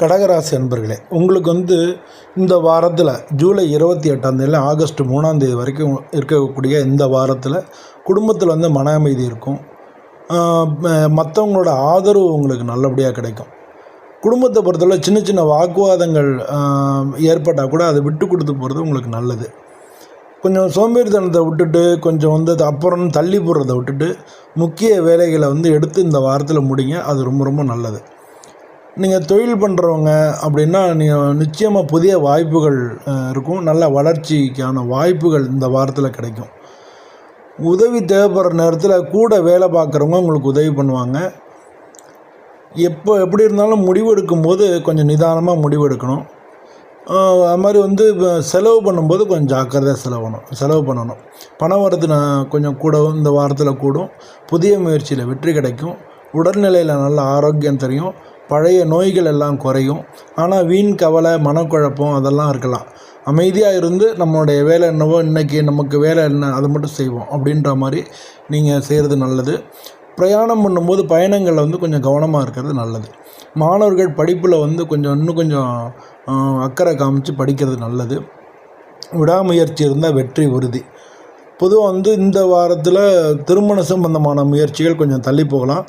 கடகராசி அன்பர்களே உங்களுக்கு வந்து இந்த வாரத்தில் ஜூலை இருபத்தி எட்டாந்தேதி ஆகஸ்ட் மூணாந்தேதி வரைக்கும் இருக்கக்கூடிய இந்த வாரத்தில் குடும்பத்தில் வந்து மன அமைதி இருக்கும். மற்றவங்களோட ஆதரவு உங்களுக்கு நல்லபடியாக கிடைக்கும். குடும்பத்தை பொறுத்தவரை சின்ன சின்ன வாக்குவாதங்கள் ஏற்பட்டால் கூட அதை விட்டு கொடுத்து போகிறது உங்களுக்கு நல்லது. கொஞ்சம் சோம்பேறித்தனத்தை விட்டுட்டு கொஞ்சம் வந்து அப்புறம் தள்ளி போடுறத விட்டுட்டு முக்கிய வேலைகளை வந்து எடுத்து இந்த வாரத்தில் முடிங்க அது ரொம்ப ரொம்ப நல்லது. நீங்கள் தொழில் பண்ணுறவங்க அப்படின்னா நீங்கள் நிச்சயமாக புதிய வாய்ப்புகள் இருக்கும். நல்ல வளர்ச்சிக்கான வாய்ப்புகள் இந்த வாரத்தில் கிடைக்கும். உதவி தேவைப்படுற நேரத்தில் கூட வேலை பார்க்குறவங்க உங்களுக்கு உதவி பண்ணுவாங்க. எப்போ எப்படி இருந்தாலும் முடிவெடுக்கும் போது கொஞ்சம் நிதானமாக முடிவெடுக்கணும் அது மாதிரி வந்து இப்போ செலவு பண்ணும்போது கொஞ்சம் ஜாக்கிரதையாக செலவணும் செலவு பண்ணணும். பணம் வரது நான் கொஞ்சம் கூடவும் இந்த வாரத்தில் கூடும். புதிய முயற்சியில் வெற்றி கிடைக்கும். உடல்நிலையில் நல்ல ஆரோக்கியம் தெரியும். பழைய நோய்கள் எல்லாம் குறையும். ஆனால் வீண் கவலை மனக்குழப்பம் அதெல்லாம் இருக்கலாம். அமைதியாக இருந்து நம்மளுடைய வேலை என்னவோ இன்றைக்கி நமக்கு வேலை என்ன அதை மட்டும் செய்வோம் அப்படின்ற மாதிரி நீங்கள் செய்கிறது நல்லது. பிரயாணம் பண்ணும்போது பயணங்களில் வந்து கொஞ்சம் கவனமாக இருக்கிறது நல்லது. மாணவர்கள் படிப்பில் வந்து கொஞ்சம் இன்னும் கொஞ்சம் அக்கறை காமிச்சு படிக்கிறது நல்லது. விடாமுயற்சி இருந்தால் வெற்றி உறுதி. பொதுவாக வந்து இந்த வாரத்தில் திருமண சம்பந்தமான முயற்சிகள் கொஞ்சம் தள்ளி போகலாம்.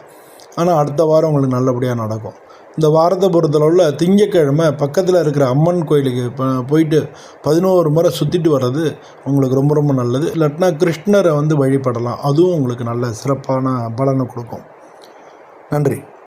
ஆனால் அடுத்த வாரம் உங்களுக்கு நல்லபடியாக நடக்கும். இந்த வாரத்தை பொறுத்தளவில் திங்கக்கிழமை பக்கத்தில் இருக்கிற அம்மன் கோயிலுக்கு போயிட்டு பதினோரு முறை சுற்றிட்டு வர்றது உங்களுக்கு ரொம்ப ரொம்ப நல்லது. இல்லாட்டினா கிருஷ்ணரை வந்து வழிபடலாம். அதுவும் உங்களுக்கு நல்ல சிறப்பான பலனை கொடுக்கும். நன்றி.